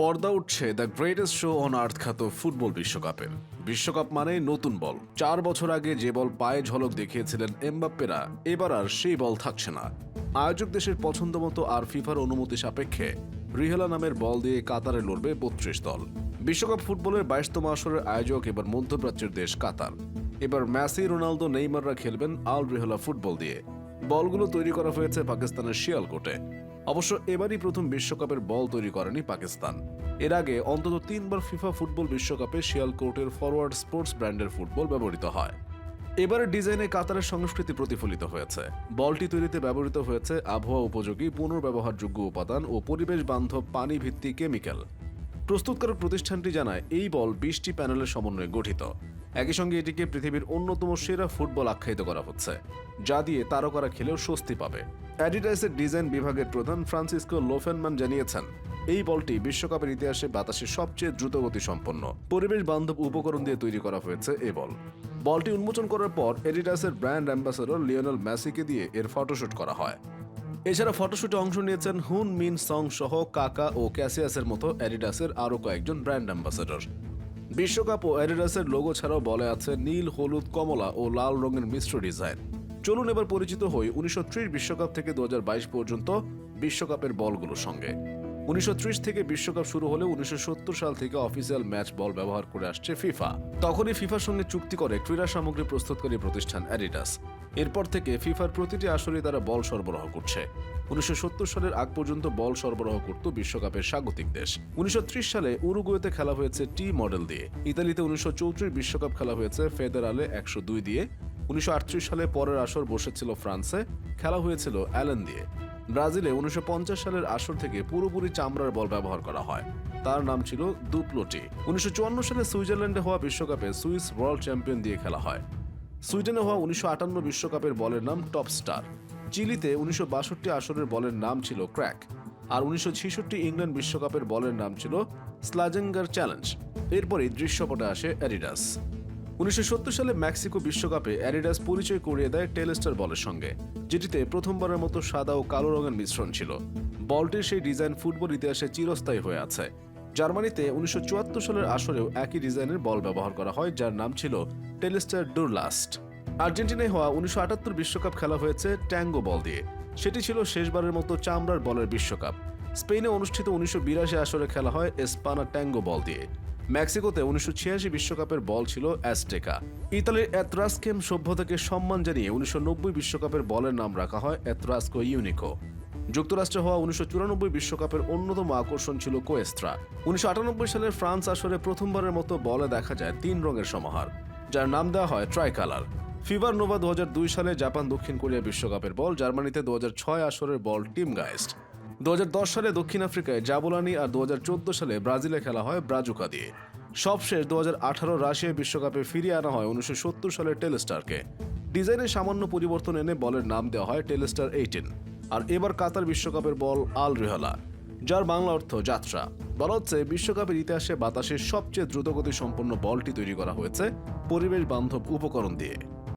পর্দা উঠছে the greatest show on earth খ্যাত ফুটবল বিশ্বকাপের। বিশ্বকাপ মানে নতুন বল। চার বছর আগে যে বল পায়ে ঝলক দেখিয়েছিলেন এমবাপ্পেরা, এবার আর সেই বল থাকছে না। আয়োজক দেশের পছন্দ মতো আর ফিফার অনুমতি সাপেক্ষে রিহেলা নামের বল দিয়ে কাতারে লড়বে বত্রিশ দল। বিশ্বকাপ ফুটবলের বাইশতম আসরের আয়োজক এবার মধ্যপ্রাচ্যের দেশ কাতার। এবার ম্যাসি রোনালদো, নেইমাররা খেলবেন আল রিহেলা ফুটবল দিয়ে। বলগুলো তৈরি করা হয়েছে পাকিস্তানের শিয়ালকোটে। অবশ্য এবারই প্রথম বিশ্বকাপের বল তৈরি করেনি পাকিস্তান। এর আগে অন্তত তিনবার ফিফা ফুটবল বিশ্বকাপে শিয়ালকোটের ফরওয়ার্ড স্পোর্টস ব্র্যান্ডের ফুটবল ব্যবহৃত হয়। এবারের ডিজাইনে কাতারের সংস্কৃতি প্রতিফলিত হয়েছে। বলটি তৈরিতে ব্যবহৃত হয়েছে আবহাওয়া উপযোগী, পুনর্ব্যবহারযোগ্য উপাদান ও পরিবেশ বান্ধব পানি ভিত্তিক কেমিক্যাল। প্রস্তুতকারক প্রতিষ্ঠানটি জানায়, এই বল বিশটি প্যানেলের সমন্বয়ে গঠিত। একই সঙ্গে এটিকে পৃথিবীর অন্যতম সেরা ফুটবল আখ্যায়িত করা হচ্ছে, যা দিয়ে তারকারা খেলেও স্বস্তি পাবে। অ্যাডিডাসের ডিজাইন বিভাগের প্রধান ফ্রান্সিসকো লোফেনম্যান জানিয়েছেন, এই বলটি বিশ্বকাপের ইতিহাসে বাতাসে সবচেয়ে দ্রুতগতি সম্পন্ন। পরিবেশ বান্ধব উপকরণ দিয়ে তৈরি করা হয়েছে এই বল। বলটি উন্মোচন করার পর এডিডাসের ব্র্যান্ড অ্যাম্বাসাডর লিওনেল ম্যাসিকে দিয়ে এর ফটোশুট করা হয়। এছাড়া ফটোশুটে অংশ নিয়েছেন হুন মিন সং সহ কাকা ও ক্যাসিয়াসের মতো অ্যাডিডাসের আরও কয়েকজন ব্র্যান্ড অ্যাম্বাসেডর। বিশ্বকাপ ও অ্যাডিডাসের লোগো ছাড়াও বলে আছে নীল, হলুদ, কমলা ও লাল রঙের মিশ্র ডিজাইন। চলুন এবার পরিচিত হই উনিশশো বিশ্বকাপ থেকে দু পর্যন্ত বিশ্বকাপের বলগুলোর সঙ্গে। উনিশশো থেকে বিশ্বকাপ শুরু হলে উনিশশো সাল থেকে অফিসিয়াল ম্যাচ বল ব্যবহার করে আসছে ফিফা। তখনই ফিফার সঙ্গে চুক্তি করে ক্রীড়া সামগ্রী প্রস্তুতকারী প্রতিষ্ঠান অ্যাডিডাস। এরপর থেকে ফিফার প্রতিটি আসরে তারা বল সরবরাহ করছে। উনিশশো সত্তর সালের আগ পর্যন্ত বল সরবরাহ করত বিশ্বকাপের স্বাগতিক দেশ। উনিশশো ত্রিশ সালে উরুগুয়েতে খেলা হয়েছে টি মডেল দিয়ে। ইতালিতে উনিশশো বিশ্বকাপ খেলা হয়েছে ফেদারালে একশো দুই দিয়ে। উনিশশো আটত্রিশ সালে পরের আসর বসেছিল ফ্রান্সে, খেলা হয়েছিল অ্যালেন দিয়ে। ব্রাজিলে উনিশশো পঞ্চাশ সালের আসর থেকে পুরোপুরি চামড়ার বল ব্যবহার করা হয়। তার নাম ছিল দুপ্লোটি। উনিশশো সালে সুইজারল্যান্ডে হওয়া বিশ্বকাপে সুইস ওয়ার্ল্ড চ্যাম্পিয়ন দিয়ে খেলা হয়। সুইডেনে হওয়া উনিশশো বিশ্বকাপের বলের নাম টপ স্টার। চিলিতে উনিশশো বাষট্টি আসরের বলের নাম ছিল ক্র্যাক। আর উনিশশো ছেষট্টি ইংল্যান্ড বিশ্বকাপের বলের নাম ছিল স্লাজেঙ্গার চ্যালেঞ্জ। এরপরই দৃশ্যপটে আসে অ্যাডিডাস। উনিশশো সত্তর সালে মেক্সিকো বিশ্বকাপে অ্যাডিডাস পরিচয় করিয়ে দেয় টেলেস্টার বলের সঙ্গে, যেটিতে প্রথমবারের মতো সাদা ও কালো রঙের মিশ্রণ ছিল। বলটির সেই ডিজাইন ফুটবল ইতিহাসে চিরস্থায়ী হয়ে আছে। জার্মানিতে উনিশশো চুয়াত্তর সালের আসরেও একই ডিজাইনের বল ব্যবহার করা হয়, যার নাম ছিল টেলেস্টার ডুরলাস্ট। আর্জেন্টিনায় হওয়া উনিশশো বিশ্বকাপ খেলা হয়েছে ট্যাঙ্গো বল দিয়ে। সেটি ছিল শেষবারের মতো চামড়ার বলের বিশ্বকাপ। স্পেনে অনুষ্ঠিত উনিশশো বিরাশি আসরে খেলা হয় এসপানা ট্যাঙ্গো বল দিয়ে। মেক্সিকোতে উনিশশো বিশ্বকাপের বল ছিল অ্যাস্টেকা ইতালির এত্রাস্কেম সভ্যতাকে সম্মান জানিয়ে উনিশশো বিশ্বকাপের বলের নাম রাখা হয় এত্রাস্কো ইউনিকো। যুক্তরাষ্ট্রে হওয়া উনিশশো বিশ্বকাপের অন্যতম আকর্ষণ ছিল কোয়েস্ট্রা। উনিশশো সালের ফ্রান্স আসরে প্রথমবারের মতো বলে দেখা যায় তিন রঙের সমাহার, যার নাম দেওয়া হয় ট্রাই কালার ফিভার নোভা দু হাজার দুই সালে জাপান দক্ষিণ কোরিয়া বিশ্বকাপের বল, জার্মানিতে দু হাজার ছয় আসরের বল টিম গাইস্ট দু হাজার দশ সালে দক্ষিণ আফ্রিকায় জাবোলানি আর দু হাজার চোদ্দ সালে ব্রাজিলে খেলা হয় ব্রাজুকা দিয়ে। সবশেষ দু রাশিয়া বিশ্বকাপে ফিরিয়ে আনা হয় উনিশশো সালের টেলিস্টারকে। ডিজাইনে সামান্য পরিবর্তন এনে বলের নাম দেওয়া হয় টেলিস্টার এইটিন। আর এবার কাতার বিশ্বকাপের বল আল রেহলা, যার বাংলা অর্থ যাত্রা। বলা হচ্ছে, বিশ্বকাপের ইতিহাসে বাতাসের সবচেয়ে দ্রুতগতি সম্পন্ন বলটি তৈরি করা হয়েছে পরিবেশ বান্ধব উপকরণ দিয়ে।